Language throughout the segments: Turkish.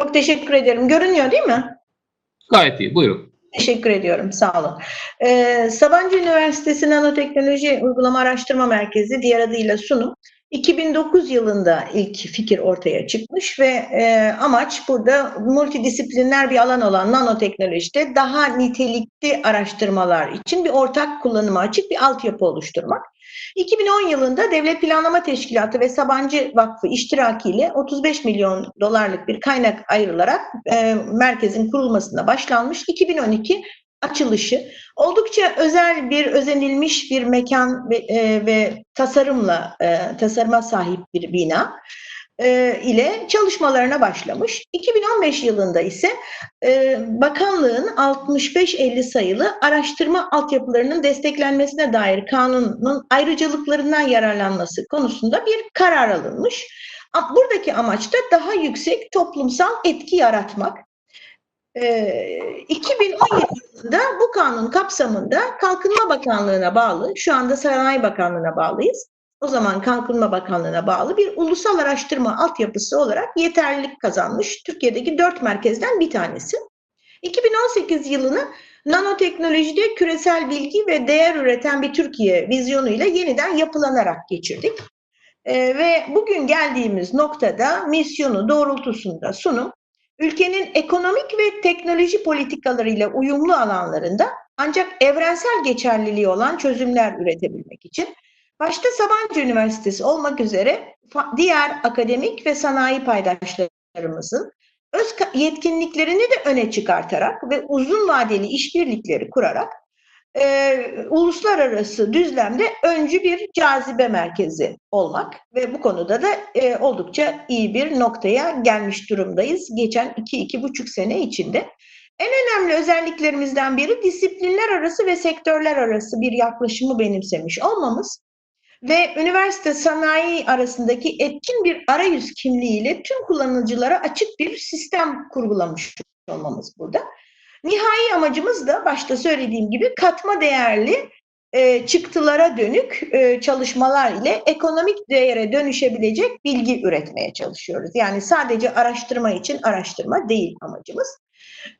Çok teşekkür ederim. Görünüyor değil mi? Gayet iyi. Buyurun. Teşekkür ediyorum. Sağ olun. Ee, Sabancı Üniversitesi Nanoteknoloji Uygulama Araştırma Merkezi diğer adıyla sunum. 2009 yılında ilk fikir ortaya çıkmış ve e, amaç burada multidisipliner bir alan olan nanoteknolojide daha nitelikli araştırmalar için bir ortak kullanıma açık bir altyapı oluşturmak. 2010 yılında Devlet Planlama Teşkilatı ve Sabancı Vakfı iştirakiyle 35 milyon dolarlık bir kaynak ayrılarak e, merkezin kurulmasına başlanmış. 2012 açılışı oldukça özel bir özenilmiş bir mekan ve, e, ve tasarımla e, tasarıma sahip bir bina e, ile çalışmalarına başlamış. 2015 yılında ise e, bakanlığın 65-50 sayılı araştırma altyapılarının desteklenmesine dair kanunun ayrıcalıklarından yararlanması konusunda bir karar alınmış. Buradaki amaç da daha yüksek toplumsal etki yaratmak. E, 2017 yılında bu kanun kapsamında Kalkınma Bakanlığı'na bağlı, şu anda Sanayi Bakanlığı'na bağlıyız. O zaman Kalkınma Bakanlığı'na bağlı bir ulusal araştırma altyapısı olarak yeterlilik kazanmış. Türkiye'deki dört merkezden bir tanesi. 2018 yılını nanoteknolojide küresel bilgi ve değer üreten bir Türkiye vizyonuyla yeniden yapılanarak geçirdik. Ee, ve bugün geldiğimiz noktada misyonu doğrultusunda sunum ülkenin ekonomik ve teknoloji politikalarıyla uyumlu alanlarında ancak evrensel geçerliliği olan çözümler üretebilmek için başta Sabancı Üniversitesi olmak üzere diğer akademik ve sanayi paydaşlarımızın öz yetkinliklerini de öne çıkartarak ve uzun vadeli işbirlikleri kurarak e, uluslararası düzlemde öncü bir cazibe merkezi olmak ve bu konuda da e, oldukça iyi bir noktaya gelmiş durumdayız geçen iki, iki buçuk sene içinde. En önemli özelliklerimizden biri disiplinler arası ve sektörler arası bir yaklaşımı benimsemiş olmamız ve üniversite sanayi arasındaki etkin bir arayüz kimliğiyle tüm kullanıcılara açık bir sistem kurgulamış olmamız burada. Nihai amacımız da başta söylediğim gibi katma değerli e, çıktılara dönük e, çalışmalar ile ekonomik değere dönüşebilecek bilgi üretmeye çalışıyoruz. Yani sadece araştırma için araştırma değil amacımız.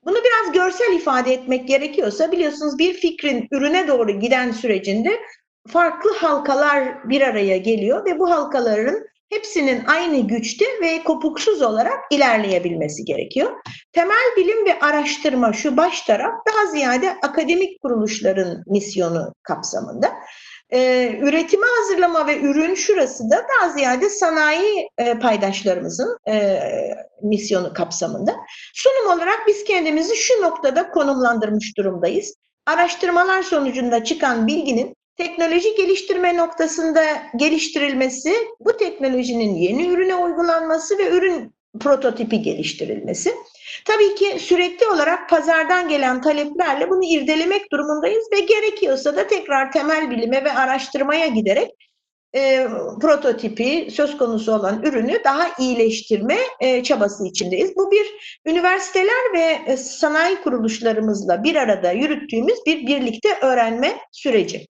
Bunu biraz görsel ifade etmek gerekiyorsa biliyorsunuz bir fikrin ürüne doğru giden sürecinde farklı halkalar bir araya geliyor ve bu halkaların hepsinin aynı güçte ve kopuksuz olarak ilerleyebilmesi gerekiyor. Temel bilim ve araştırma şu baş taraf daha ziyade akademik kuruluşların misyonu kapsamında. Ee, üretime hazırlama ve ürün şurası da daha ziyade sanayi e, paydaşlarımızın e, misyonu kapsamında. Sunum olarak biz kendimizi şu noktada konumlandırmış durumdayız. Araştırmalar sonucunda çıkan bilginin teknoloji geliştirme noktasında geliştirilmesi, bu teknolojinin yeni ürüne uygulanması ve ürün prototipi geliştirilmesi. Tabii ki sürekli olarak pazardan gelen taleplerle bunu irdelemek durumundayız ve gerekiyorsa da tekrar temel bilime ve araştırmaya giderek e, prototipi söz konusu olan ürünü daha iyileştirme e, çabası içindeyiz. Bu bir üniversiteler ve e, sanayi kuruluşlarımızla bir arada yürüttüğümüz bir birlikte öğrenme süreci.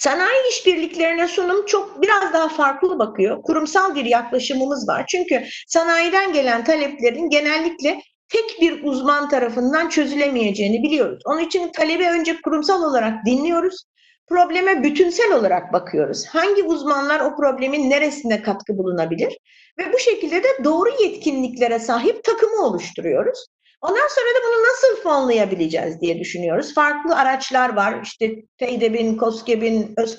Sanayi işbirliklerine sunum çok biraz daha farklı bakıyor. Kurumsal bir yaklaşımımız var. Çünkü sanayiden gelen taleplerin genellikle tek bir uzman tarafından çözülemeyeceğini biliyoruz. Onun için talebi önce kurumsal olarak dinliyoruz. Probleme bütünsel olarak bakıyoruz. Hangi uzmanlar o problemin neresinde katkı bulunabilir? Ve bu şekilde de doğru yetkinliklere sahip takımı oluşturuyoruz. Ondan sonra da bunu nasıl fonlayabileceğiz diye düşünüyoruz. Farklı araçlar var. İşte TEDEB'in, COSGAP'in öz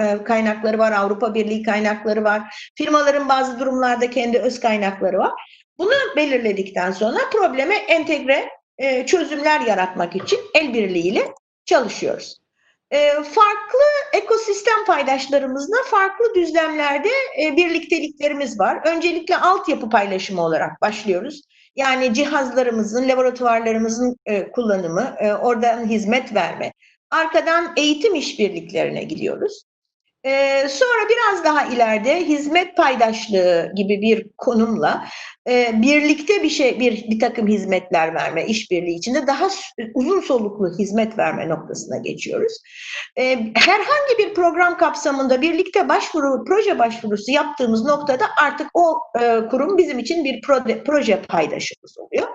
e, kaynakları var, Avrupa Birliği kaynakları var. Firmaların bazı durumlarda kendi öz kaynakları var. Bunu belirledikten sonra probleme entegre e, çözümler yaratmak için el birliğiyle çalışıyoruz. E, farklı ekosistem paydaşlarımızla farklı düzlemlerde birlikteliklerimiz var. Öncelikle altyapı paylaşımı olarak başlıyoruz. Yani cihazlarımızın, laboratuvarlarımızın e, kullanımı, e, oradan hizmet verme. Arkadan eğitim işbirliklerine gidiyoruz. Ee, sonra biraz daha ileride hizmet paydaşlığı gibi bir konumla e, birlikte bir şey bir bir takım hizmetler verme işbirliği içinde daha uzun soluklu hizmet verme noktasına geçiyoruz. Ee, herhangi bir program kapsamında birlikte başvuru proje başvurusu yaptığımız noktada artık o e, kurum bizim için bir proje paydaşımız oluyor.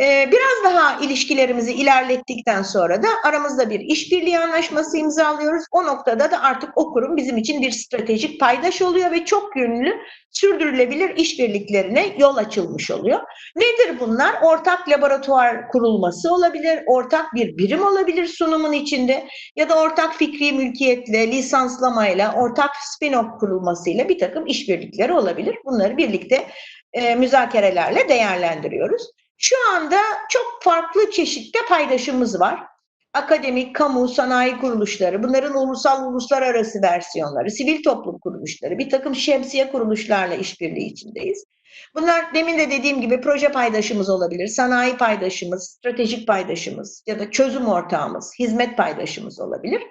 Ee, biraz daha ilişkilerimizi ilerlettikten sonra da aramızda bir işbirliği anlaşması imzalıyoruz. O noktada da artık o kurum bizim için bir stratejik paydaş oluyor ve çok yönlü sürdürülebilir işbirliklerine yol açılmış oluyor. Nedir bunlar? Ortak laboratuvar kurulması olabilir, ortak bir birim olabilir sunumun içinde ya da ortak fikri mülkiyetle, lisanslamayla, ortak spin-off kurulmasıyla bir takım işbirlikleri olabilir. Bunları birlikte e, müzakerelerle değerlendiriyoruz. Şu anda çok farklı çeşitli paydaşımız var. Akademik, kamu, sanayi kuruluşları, bunların ulusal uluslararası versiyonları, sivil toplum kuruluşları, bir takım şemsiye kuruluşlarla işbirliği içindeyiz. Bunlar demin de dediğim gibi proje paydaşımız olabilir, sanayi paydaşımız, stratejik paydaşımız ya da çözüm ortağımız, hizmet paydaşımız olabilir.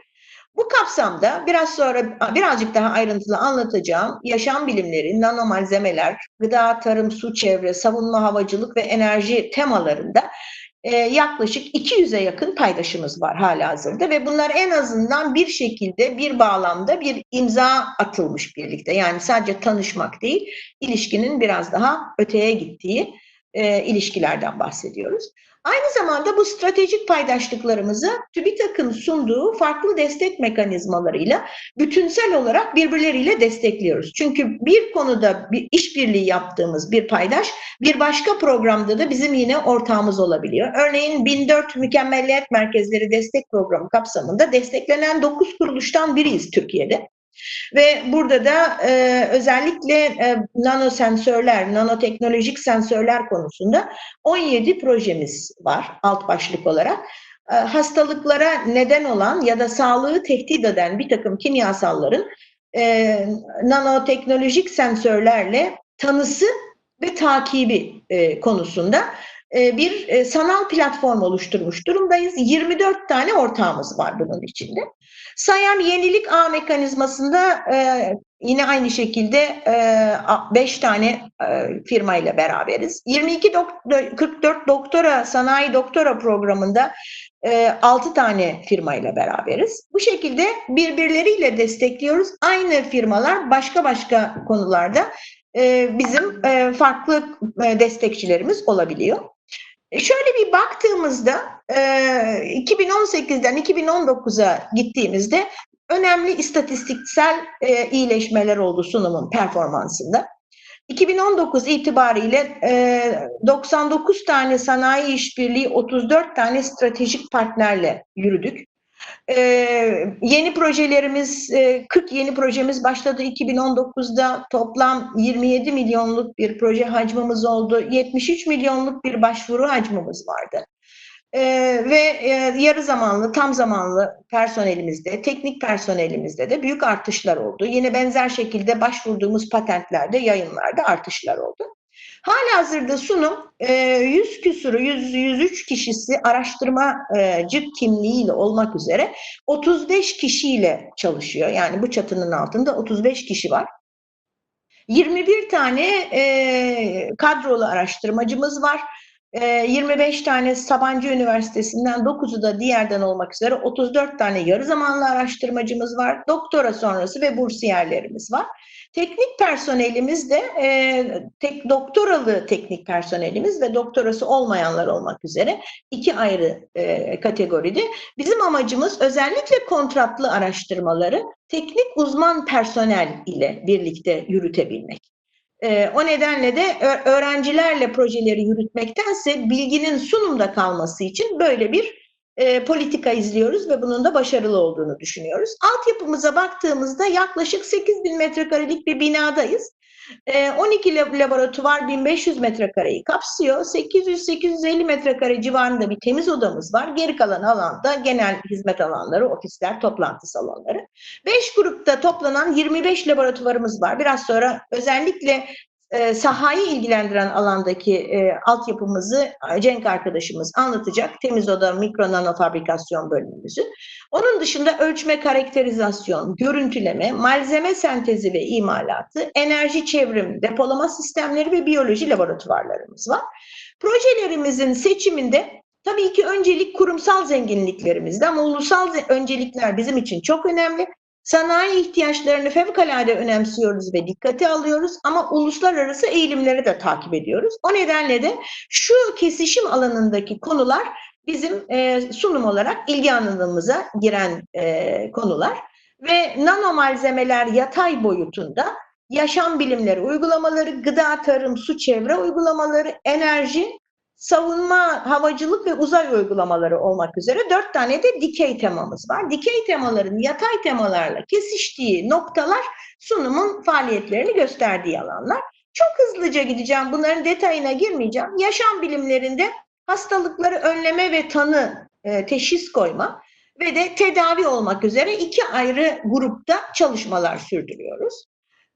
Bu kapsamda biraz sonra birazcık daha ayrıntılı anlatacağım yaşam bilimleri, nanomalzemeler, gıda, tarım, su, çevre, savunma, havacılık ve enerji temalarında e, yaklaşık 200'e yakın paydaşımız var hala hazırda ve bunlar en azından bir şekilde bir bağlamda bir imza atılmış birlikte. Yani sadece tanışmak değil, ilişkinin biraz daha öteye gittiği e, ilişkilerden bahsediyoruz. Aynı zamanda bu stratejik paydaşlıklarımızı TÜBİTAK'ın sunduğu farklı destek mekanizmalarıyla bütünsel olarak birbirleriyle destekliyoruz. Çünkü bir konuda bir işbirliği yaptığımız bir paydaş bir başka programda da bizim yine ortağımız olabiliyor. Örneğin 1004 Mükemmelliyet Merkezleri Destek Programı kapsamında desteklenen 9 kuruluştan biriyiz Türkiye'de. Ve burada da e, özellikle e, nanosensörler, nanoteknolojik sensörler konusunda 17 projemiz var alt başlık olarak. E, hastalıklara neden olan ya da sağlığı tehdit eden bir takım kimyasalların e, nanoteknolojik sensörlerle tanısı ve takibi e, konusunda e, bir e, sanal platform oluşturmuş durumdayız. 24 tane ortağımız var bunun içinde. Sayam yenilik ağ mekanizmasında e, yine aynı şekilde 5 e, tane e, firma ile beraberiz. 22 doktor, 44 doktora sanayi doktora programında e, 6 tane firma ile beraberiz. Bu şekilde birbirleriyle destekliyoruz. Aynı firmalar başka başka konularda e, bizim e, farklı e, destekçilerimiz olabiliyor. E, şöyle bir baktığımızda 2018'den 2019'a gittiğimizde önemli istatistiksel iyileşmeler oldu sunumun performansında. 2019 itibariyle 99 tane sanayi işbirliği, 34 tane stratejik partnerle yürüdük. Ee, yeni projelerimiz, 40 yeni projemiz başladı 2019'da. Toplam 27 milyonluk bir proje hacmimiz oldu. 73 milyonluk bir başvuru hacmimiz vardı. Ee, ve e, yarı zamanlı, tam zamanlı personelimizde, teknik personelimizde de büyük artışlar oldu. Yine benzer şekilde başvurduğumuz patentlerde, yayınlarda artışlar oldu. Halihazırda sunum 100 küsuru, 100, 103 kişisi araştırmacı kimliğiyle olmak üzere 35 kişiyle çalışıyor. Yani bu çatının altında 35 kişi var. 21 tane e, kadrolu araştırmacımız var. 25 tane Sabancı Üniversitesi'nden 9'u da diğerden olmak üzere 34 tane yarı zamanlı araştırmacımız var. Doktora sonrası ve bursiyerlerimiz var. Teknik personelimiz de e, tek doktoralı teknik personelimiz ve doktorası olmayanlar olmak üzere iki ayrı e, kategoride. Bizim amacımız özellikle kontratlı araştırmaları teknik uzman personel ile birlikte yürütebilmek. E, o nedenle de öğrencilerle projeleri yürütmektense bilginin sunumda kalması için böyle bir e, politika izliyoruz ve bunun da başarılı olduğunu düşünüyoruz. Altyapımıza baktığımızda yaklaşık 8 bin metrekarelik bir binadayız. E, 12 laboratuvar 1500 metrekareyi kapsıyor. 800-850 metrekare civarında bir temiz odamız var. Geri kalan alanda genel hizmet alanları, ofisler, toplantı salonları. 5 grupta toplanan 25 laboratuvarımız var. Biraz sonra özellikle e, sahayı ilgilendiren alandaki e, altyapımızı e, Cenk arkadaşımız anlatacak. Temiz Oda Mikro Nano Fabrikasyon bölümümüzü. Onun dışında ölçme, karakterizasyon, görüntüleme, malzeme sentezi ve imalatı, enerji çevrim, depolama sistemleri ve biyoloji laboratuvarlarımız var. Projelerimizin seçiminde tabii ki öncelik kurumsal zenginliklerimizde ama ulusal öncelikler bizim için çok önemli. Sanayi ihtiyaçlarını fevkalade önemsiyoruz ve dikkate alıyoruz ama uluslararası eğilimleri de takip ediyoruz. O nedenle de şu kesişim alanındaki konular bizim e, sunum olarak ilgi alanımıza giren e, konular ve nano malzemeler yatay boyutunda yaşam bilimleri uygulamaları, gıda, tarım, su, çevre uygulamaları, enerji, savunma, havacılık ve uzay uygulamaları olmak üzere dört tane de dikey temamız var. Dikey temaların yatay temalarla kesiştiği noktalar sunumun faaliyetlerini gösterdiği alanlar. Çok hızlıca gideceğim. Bunların detayına girmeyeceğim. Yaşam bilimlerinde hastalıkları önleme ve tanı, e, teşhis koyma ve de tedavi olmak üzere iki ayrı grupta çalışmalar sürdürüyoruz.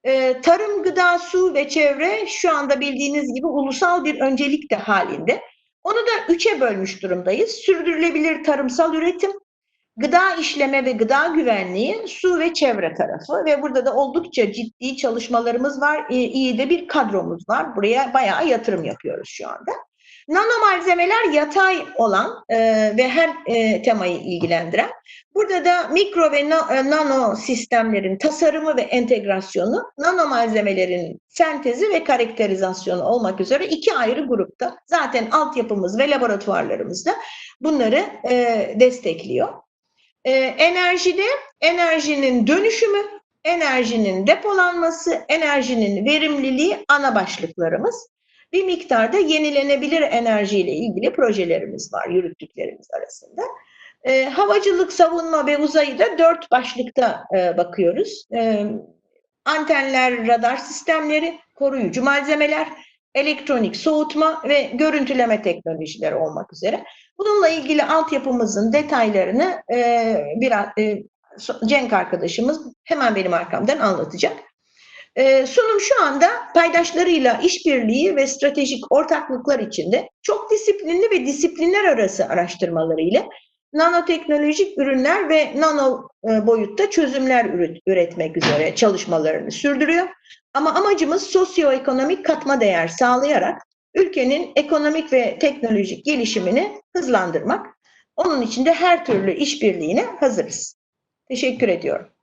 Ee, tarım, gıda, su ve çevre şu anda bildiğiniz gibi ulusal bir öncelik de halinde. Onu da üçe bölmüş durumdayız. Sürdürülebilir tarımsal üretim, gıda işleme ve gıda güvenliği, su ve çevre tarafı ve burada da oldukça ciddi çalışmalarımız var. İyi de bir kadromuz var. Buraya bayağı yatırım yapıyoruz şu anda. Nano malzemeler yatay olan e, ve her e, temayı ilgilendiren. Burada da mikro ve na- e, nano sistemlerin tasarımı ve entegrasyonu, nano malzemelerin sentezi ve karakterizasyonu olmak üzere iki ayrı grupta. Zaten altyapımız ve laboratuvarlarımız da bunları e, destekliyor. E, enerjide enerjinin dönüşümü, enerjinin depolanması, enerjinin verimliliği ana başlıklarımız. Bir miktarda yenilenebilir enerjiyle ilgili projelerimiz var yürüttüklerimiz arasında. E, havacılık, savunma ve uzayı da dört başlıkta e, bakıyoruz. E, antenler, radar sistemleri, koruyucu malzemeler, elektronik soğutma ve görüntüleme teknolojileri olmak üzere. Bununla ilgili altyapımızın detaylarını e, biraz e, Cenk arkadaşımız hemen benim arkamdan anlatacak. Ee, sunum şu anda paydaşlarıyla işbirliği ve stratejik ortaklıklar içinde çok disiplinli ve disiplinler arası araştırmaları ile nanoteknolojik ürünler ve nano e, boyutta çözümler üret- üretmek üzere çalışmalarını sürdürüyor. Ama amacımız sosyoekonomik katma değer sağlayarak ülkenin ekonomik ve teknolojik gelişimini hızlandırmak. Onun için de her türlü işbirliğine hazırız. Teşekkür ediyorum.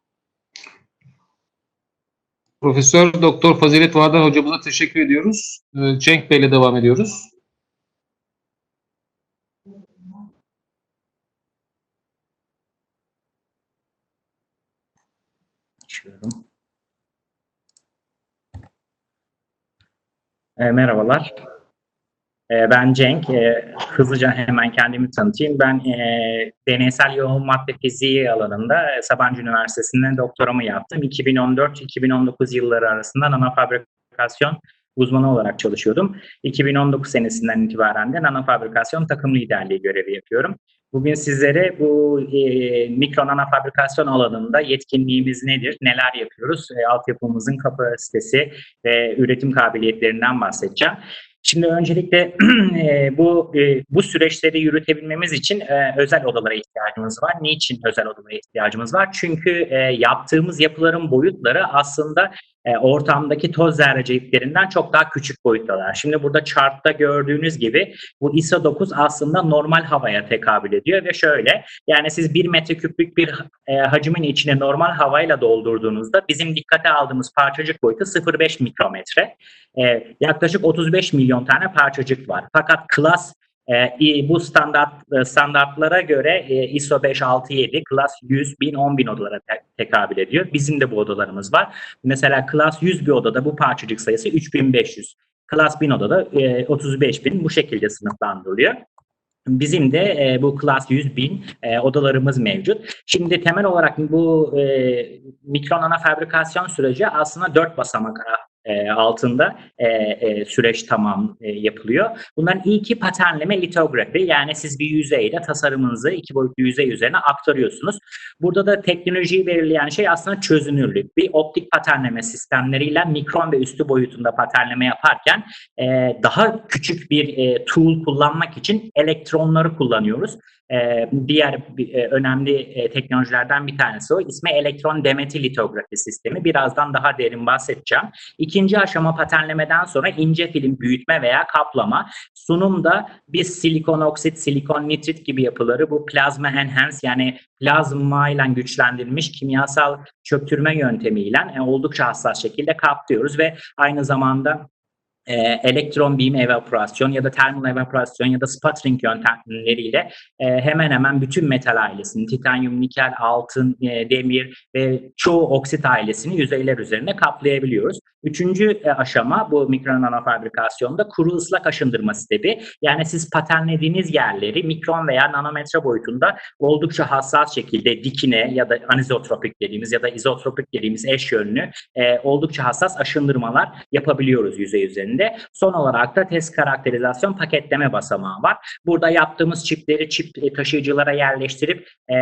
Profesör Doktor Fazilet Vardar hocamıza teşekkür ediyoruz. Ee, Cenk Bey ile devam ediyoruz. Açıyorum. E, merhabalar. E, ben Cenk. E, hızlıca hemen kendimi tanıtayım. Ben e, deneysel yoğun madde fiziği alanında e, Sabancı Üniversitesi'nde doktoramı yaptım. 2014-2019 yılları arasında nanofabrikasyon uzmanı olarak çalışıyordum. 2019 senesinden itibaren de nanofabrikasyon takım liderliği görevi yapıyorum. Bugün sizlere bu e, mikro nanofabrikasyon alanında yetkinliğimiz nedir, neler yapıyoruz, e, altyapımızın kapasitesi ve üretim kabiliyetlerinden bahsedeceğim. Şimdi öncelikle e, bu e, bu süreçleri yürütebilmemiz için e, özel odalara ihtiyacımız var. Niçin özel odalara ihtiyacımız var? Çünkü e, yaptığımız yapıların boyutları aslında e, ortamdaki toz zerreciklerinden çok daha küçük boyuttalar. Şimdi burada chartta gördüğünüz gibi bu ISO 9 aslında normal havaya tekabül ediyor ve şöyle yani siz 1 metreküplük bir e, hacmin içine normal havayla doldurduğunuzda bizim dikkate aldığımız parçacık boyutu 0,5 mikrometre. E, yaklaşık 35 milyon tane parçacık var. Fakat klas e, bu standart e, standartlara göre e, ISO 567, klas 100, 1000, 10.000 odalara te- tekabül ediyor. Bizim de bu odalarımız var. Mesela klas 100 bir odada bu parçacık sayısı 3500. Klas 1000 odada e, 35000 bu şekilde sınıflandırılıyor. Bizim de e, bu Class 100 bin e, odalarımız mevcut. Şimdi temel olarak bu e, mikro nano fabrikasyon süreci aslında dört basamak e, altında e, e, süreç tamam yapılıyor. Bunların ilki paternleme litografi yani siz bir yüzeyle tasarımınızı iki boyutlu yüzey üzerine aktarıyorsunuz. Burada da teknolojiyi belirleyen şey aslında çözünürlük. Bir optik paternleme sistemleriyle mikron ve üstü boyutunda paternleme yaparken daha küçük bir tool kullanmak için elektronları kullanıyoruz. E, diğer e, önemli e, teknolojilerden bir tanesi o. İsmi elektron demeti litografi sistemi. Birazdan daha derin bahsedeceğim. İkinci aşama paternlemeden sonra ince film büyütme veya kaplama. Sunumda biz silikon oksit, silikon nitrit gibi yapıları bu plazma enhance yani plazma ile güçlendirilmiş kimyasal çöktürme yöntemiyle e, oldukça hassas şekilde kaplıyoruz ve aynı zamanda e, elektron beam evaporasyon ya da termal evaporasyon ya da sputtering yöntemleriyle e, hemen hemen bütün metal ailesini, titanyum, nikel, altın, e, demir ve çoğu oksit ailesini yüzeyler üzerinde kaplayabiliyoruz. Üçüncü e, aşama bu mikro nanofabrikasyonda kuru ıslak aşındırma sistemi. Yani siz paternlediğiniz yerleri mikron veya nanometre boyutunda oldukça hassas şekilde dikine ya da anizotropik dediğimiz ya da izotropik dediğimiz eş yönlü e, oldukça hassas aşındırmalar yapabiliyoruz yüzey üzerinde. Son olarak da test karakterizasyon paketleme basamağı var. Burada yaptığımız çipleri çip e, taşıyıcılara yerleştirip e,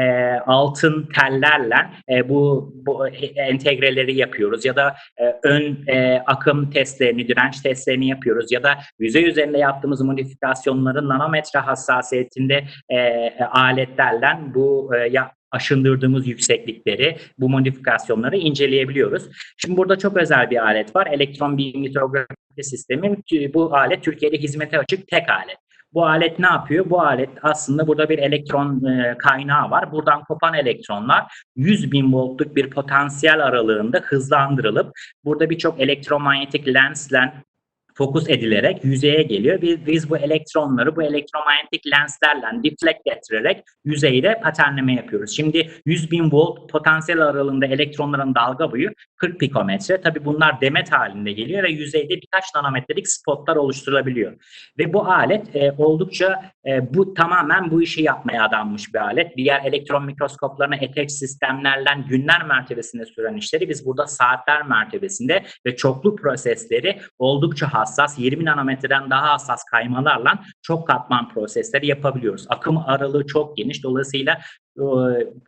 altın tellerle e, bu, bu entegreleri yapıyoruz ya da e, ön e, akım testlerini, direnç testlerini yapıyoruz ya da yüzey üzerinde yaptığımız modifikasyonların nanometre hassasiyetinde e, aletlerle bu e, ya, aşındırdığımız yükseklikleri, bu modifikasyonları inceleyebiliyoruz. Şimdi burada çok özel bir alet var. Elektron beam litografi sistemi. Bu alet Türkiye'de hizmete açık tek alet. Bu alet ne yapıyor? Bu alet aslında burada bir elektron e, kaynağı var. Buradan kopan elektronlar 100 bin voltluk bir potansiyel aralığında hızlandırılıp burada birçok elektromanyetik lensle fokus edilerek yüzeye geliyor. Biz, biz bu elektronları bu elektromanyetik lenslerle deflect ettirerek yüzeyde paternleme yapıyoruz. Şimdi 100 bin volt potansiyel aralığında elektronların dalga boyu 40 pikometre. Tabii bunlar demet halinde geliyor ve yüzeyde birkaç nanometrelik spotlar oluşturulabiliyor. Ve bu alet e, oldukça e, bu tamamen bu işi yapmaya adanmış bir alet. Diğer elektron mikroskoplarına etek sistemlerle günler mertebesinde süren işleri biz burada saatler mertebesinde ve çoklu prosesleri oldukça hassas 20 nanometreden daha hassas kaymalarla çok katman prosesleri yapabiliyoruz. Akım aralığı çok geniş. Dolayısıyla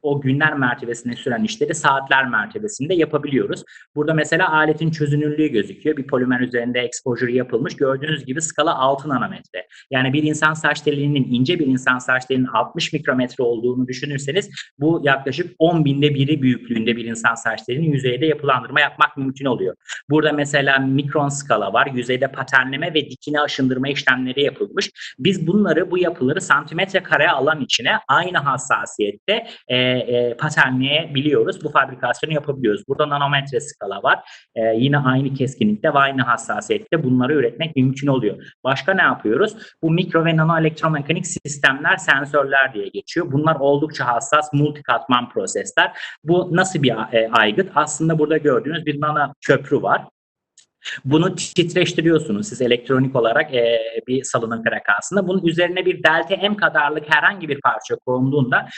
o günler mertebesinde süren işleri saatler mertebesinde yapabiliyoruz. Burada mesela aletin çözünürlüğü gözüküyor. Bir polimer üzerinde exposure yapılmış. Gördüğünüz gibi skala 6 nanometre. Yani bir insan saç telinin ince bir insan saç telinin 60 mikrometre olduğunu düşünürseniz bu yaklaşık 10 binde biri büyüklüğünde bir insan saç telinin yüzeyde yapılandırma yapmak mümkün oluyor. Burada mesela mikron skala var. Yüzeyde paternleme ve dikine aşındırma işlemleri yapılmış. Biz bunları bu yapıları santimetre kare alan içine aynı hassasiyet de e, e, paternleyebiliyoruz. Bu fabrikasyonu yapabiliyoruz. Burada nanometre skala var. E, yine aynı keskinlikte ve aynı hassasiyette bunları üretmek mümkün oluyor. Başka ne yapıyoruz? Bu mikro ve nano elektromekanik sistemler sensörler diye geçiyor. Bunlar oldukça hassas multi katman prosesler. Bu nasıl bir e, aygıt? Aslında burada gördüğünüz bir nano köprü var. Bunu titreştiriyorsunuz siz elektronik olarak e, bir salınım frekansında. Bunun üzerine bir delta M kadarlık herhangi bir parça konduğunda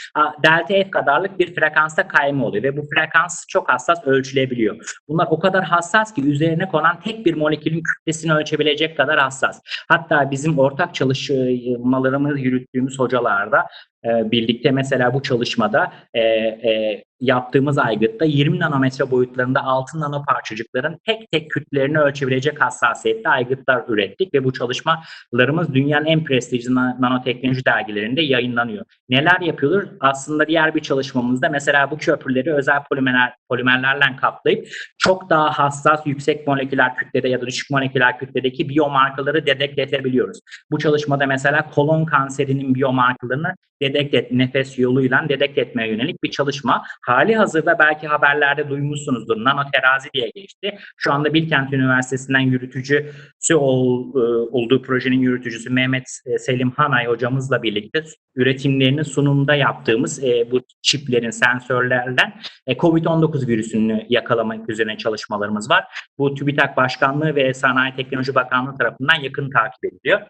delta F kadarlık bir frekansta kayma oluyor ve bu frekans çok hassas ölçülebiliyor. Bunlar o kadar hassas ki üzerine konan tek bir molekülün kütlesini ölçebilecek kadar hassas. Hatta bizim ortak çalışmalarımızı yürüttüğümüz hocalarda e, birlikte mesela bu çalışmada e, e, yaptığımız aygıtta 20 nanometre boyutlarında altın nano parçacıkların tek tek kütlelerini ölçebilecek hassasiyette aygıtlar ürettik ve bu çalışmalarımız dünyanın en prestijli nanoteknoloji dergilerinde yayınlanıyor. Neler yapıyorlar? Aslında diğer bir çalışmamızda mesela bu köprüleri özel polimer, polimerlerle kaplayıp çok daha hassas yüksek moleküler kütlede ya da düşük moleküler kütledeki biyomarkaları dedekte edebiliyoruz. Bu çalışmada mesela kolon kanserinin biyomarkalarını dedekte et, nefes yoluyla dedekte etmeye yönelik bir çalışma. Hali hazırda belki haberlerde duymuşsunuzdur. Nanoterazi diye geçti. Şu anda Bilkent Üniversitesi'nden yürütücüsü ol, e, olduğu projenin yürütücüsü Mehmet e, Selim Hanay hocamızla birlikte üretimlerini sunumda yaptığımız e, bu çiplerin, sensörlerden e, COVID-19 virüsünü yakalamak üzerine çalışmalarımız var. Bu TÜBİTAK Başkanlığı ve Sanayi Teknoloji Bakanlığı tarafından yakın takip ediliyor.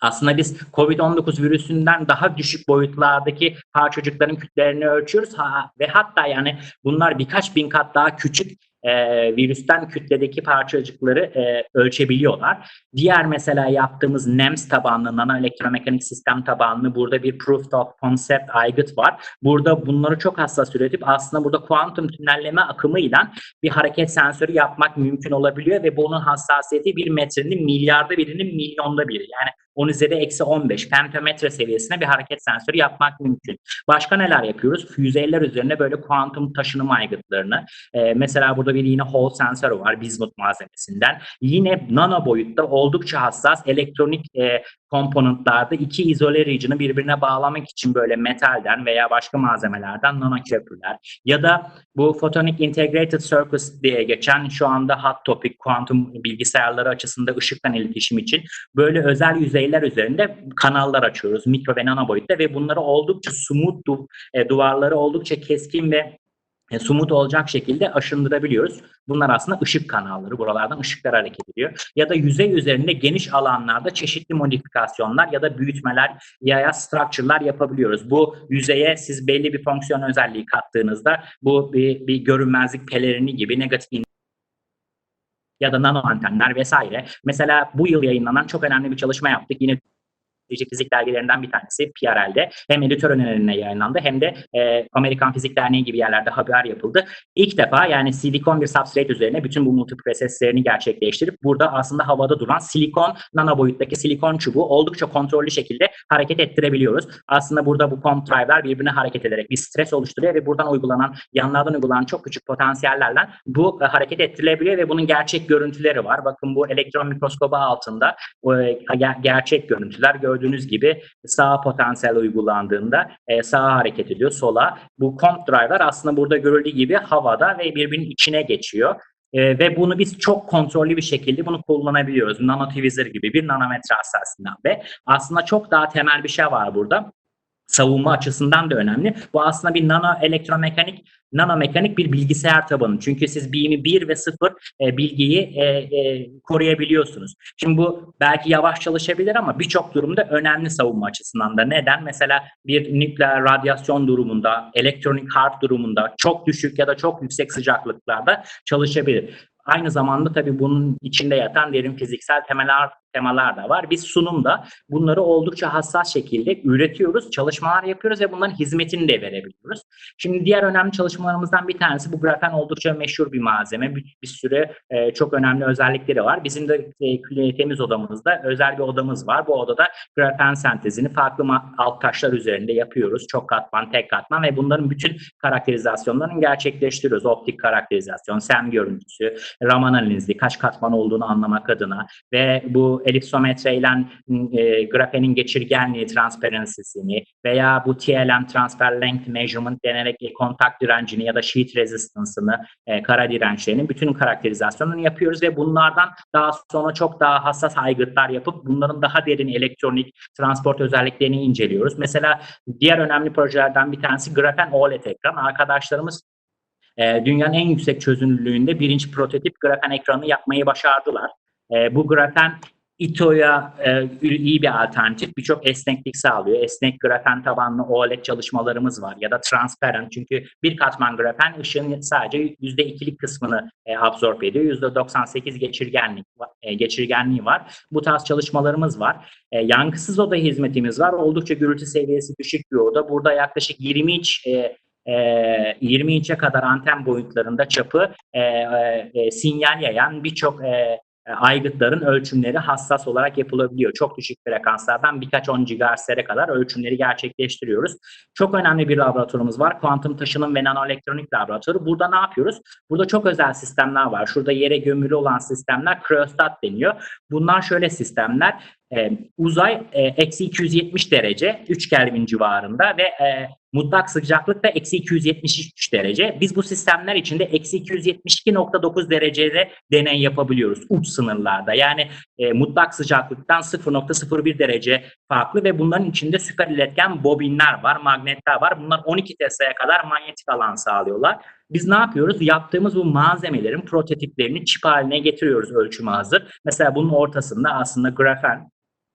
Aslında biz COVID-19 virüsünden daha düşük boyutlardaki parçacıkların kütlelerini ölçüyoruz ha, ve hatta yani bunlar birkaç bin kat daha küçük e, virüsten kütledeki parçacıkları e, ölçebiliyorlar. Diğer mesela yaptığımız NEMS tabanlı, nanoelektromekanik sistem tabanlı burada bir proof of concept aygıt var. Burada bunları çok hassas üretip aslında burada kuantum tünelleme akımıyla bir hareket sensörü yapmak mümkün olabiliyor ve bunun hassasiyeti bir metrenin milyarda birinin milyonda biri. Yani 10 üzeri eksi 15 femtometre seviyesine bir hareket sensörü yapmak mümkün. Başka neler yapıyoruz? Yüzeyler üzerine böyle kuantum taşınım aygıtlarını. e, mesela burada bir yine Hall sensörü var bismut malzemesinden. Yine nano boyutta oldukça hassas elektronik e, komponentlarda iki izole region'ı birbirine bağlamak için böyle metalden veya başka malzemelerden nano köprüler ya da bu Photonic Integrated Circuits diye geçen şu anda hot topic kuantum bilgisayarları açısında ışıktan iletişim için böyle özel yüzeyler üzerinde kanallar açıyoruz mikro ve nano boyutta ve bunları oldukça smooth e, duvarları oldukça keskin ve e, sumut olacak şekilde aşındırabiliyoruz. Bunlar aslında ışık kanalları. Buralardan ışıklar hareket ediyor. Ya da yüzey üzerinde geniş alanlarda çeşitli modifikasyonlar ya da büyütmeler ya ya structure'lar yapabiliyoruz. Bu yüzeye siz belli bir fonksiyon özelliği kattığınızda bu bir, bir görünmezlik pelerini gibi negatif ya da nano antenler vesaire. Mesela bu yıl yayınlanan çok önemli bir çalışma yaptık. Yine Fizik Fizik dergilerinden bir tanesi PRL'de hem editör önerilerine yayınlandı hem de e, Amerikan Fizik Derneği gibi yerlerde haber yapıldı. İlk defa yani silikon bir substrate üzerine bütün bu multiproseslerini gerçekleştirip burada aslında havada duran silikon nano boyuttaki silikon çubuğu oldukça kontrollü şekilde hareket ettirebiliyoruz. Aslında burada bu comp drive'lar birbirine hareket ederek bir stres oluşturuyor ve buradan uygulanan yanlardan uygulanan çok küçük potansiyellerle bu e, hareket ettirilebiliyor ve bunun gerçek görüntüleri var. Bakın bu elektron mikroskobu altında e, ger- gerçek görüntüler gördüğünüz gibi sağ potansiyel uygulandığında e, sağa hareket ediyor, sola. Bu comp driver aslında burada görüldüğü gibi havada ve birbirinin içine geçiyor. E, ve bunu biz çok kontrollü bir şekilde bunu kullanabiliyoruz. Nano tweezer gibi bir nanometre hassasından ve aslında çok daha temel bir şey var burada savunma açısından da önemli. Bu aslında bir nano elektromekanik, nanomekanik bir bilgisayar tabanı. Çünkü siz BİM'i 1 ve 0 e, bilgiyi e, e, koruyabiliyorsunuz. Şimdi bu belki yavaş çalışabilir ama birçok durumda önemli savunma açısından da. Neden? Mesela bir nükleer radyasyon durumunda, elektronik harp durumunda çok düşük ya da çok yüksek sıcaklıklarda çalışabilir. Aynı zamanda tabii bunun içinde yatan derin fiziksel temeller temalar da var. Biz sunumda bunları oldukça hassas şekilde üretiyoruz, çalışmalar yapıyoruz ve bunların hizmetini de verebiliyoruz. Şimdi diğer önemli çalışmalarımızdan bir tanesi bu grafen oldukça meşhur bir malzeme. Bir, bir süre e, çok önemli özellikleri var. Bizim de e, temiz odamızda özel bir odamız var. Bu odada grafen sentezini farklı alt taşlar üzerinde yapıyoruz. Çok katman, tek katman ve bunların bütün karakterizasyonlarını gerçekleştiriyoruz. Optik karakterizasyon, SEM görüntüsü, Raman analizi, kaç katman olduğunu anlamak adına ve bu elipsometre ile e, grafenin geçirgenliği, transparency'sini veya bu TLM transfer length measurement denerek e, kontak direncini ya da sheet resistance'ını, e, kara dirençlerinin bütün karakterizasyonunu yapıyoruz ve bunlardan daha sonra çok daha hassas aygıtlar yapıp bunların daha derin elektronik transport özelliklerini inceliyoruz. Mesela diğer önemli projelerden bir tanesi grafen OLED ekran. Arkadaşlarımız e, dünyanın en yüksek çözünürlüğünde birinci prototip grafen ekranı yapmayı başardılar. E, bu grafen İTO'ya e, iyi bir alternatif. Birçok esneklik sağlıyor. Esnek grafen tabanlı OLED çalışmalarımız var ya da transparent çünkü bir katman grafen ışığın sadece %2'lik kısmını e, absorbe ediyor. %98 geçirgenlik e, geçirgenliği var. Bu tarz çalışmalarımız var. E, yankısız oda hizmetimiz var. Oldukça gürültü seviyesi düşük bir oda. Burada yaklaşık 20 inç e, e, 20 inçe kadar anten boyutlarında çapı e, e, e, sinyal yayan birçok e, e, aygıtların ölçümleri hassas olarak yapılabiliyor. Çok düşük frekanslardan birkaç 10 GHz'lere kadar ölçümleri gerçekleştiriyoruz. Çok önemli bir laboratuvarımız var. Kuantum taşınım ve nanoelektronik laboratuvarı. Burada ne yapıyoruz? Burada çok özel sistemler var. Şurada yere gömülü olan sistemler cryostat deniyor. Bunlar şöyle sistemler. E, uzay e, eksi 270 derece 3 Kelvin civarında ve e, mutlak sıcaklık da eksi 273 derece. Biz bu sistemler içinde eksi 272.9 derecede deney yapabiliyoruz uç sınırlarda. Yani e, mutlak sıcaklıktan 0.01 derece farklı ve bunların içinde süper iletken bobinler var, magnetler var. Bunlar 12 Tesla'ya kadar manyetik alan sağlıyorlar. Biz ne yapıyoruz? Yaptığımız bu malzemelerin prototiplerini çip haline getiriyoruz ölçüme hazır. Mesela bunun ortasında aslında grafen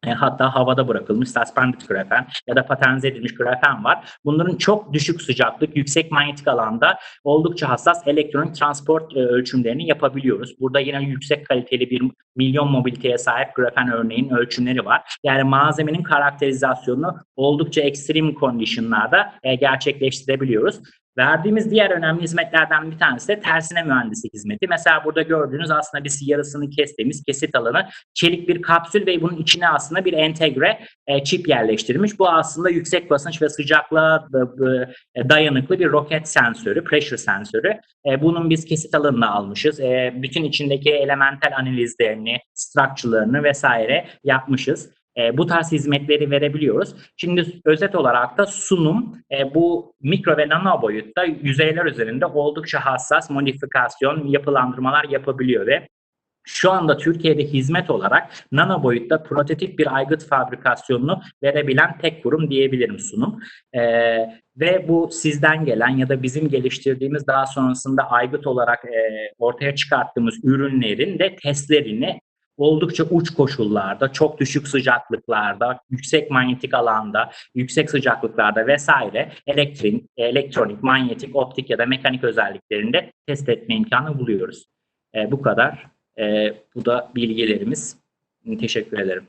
E, hatta havada bırakılmış suspended grafen ya da patenze edilmiş grafen var. Bunların çok düşük sıcaklık, yüksek manyetik alanda oldukça hassas elektronik transport e, ölçümlerini yapabiliyoruz. Burada yine yüksek kaliteli bir milyon mobiliteye sahip grafen örneğin ölçümleri var. Yani malzemenin karakterizasyonunu oldukça ekstrem kondisyonlarda e, gerçekleştirebiliyoruz. Verdiğimiz diğer önemli hizmetlerden bir tanesi de tersine mühendislik hizmeti. Mesela burada gördüğünüz aslında biz yarısını kestiğimiz kesit alanı çelik bir kapsül ve bunun içine aslında bir entegre e, çip yerleştirilmiş. Bu aslında yüksek basınç ve sıcaklığa e, dayanıklı bir roket sensörü, pressure sensörü. E, bunun biz kesit alanını almışız. E, bütün içindeki elemental analizlerini, structure'larını vesaire yapmışız. E, bu tarz hizmetleri verebiliyoruz. Şimdi özet olarak da sunum e, bu mikro ve nano boyutta yüzeyler üzerinde oldukça hassas modifikasyon, yapılandırmalar yapabiliyor ve şu anda Türkiye'de hizmet olarak nano boyutta prototip bir aygıt fabrikasyonunu verebilen tek kurum diyebilirim sunum. Ee, ve bu sizden gelen ya da bizim geliştirdiğimiz daha sonrasında aygıt olarak e, ortaya çıkarttığımız ürünlerin de testlerini oldukça uç koşullarda, çok düşük sıcaklıklarda, yüksek manyetik alanda, yüksek sıcaklıklarda vesaire elektrik, elektronik, manyetik, optik ya da mekanik özelliklerinde test etme imkanı buluyoruz. E, bu kadar. E, bu da bilgilerimiz. Teşekkür ederim.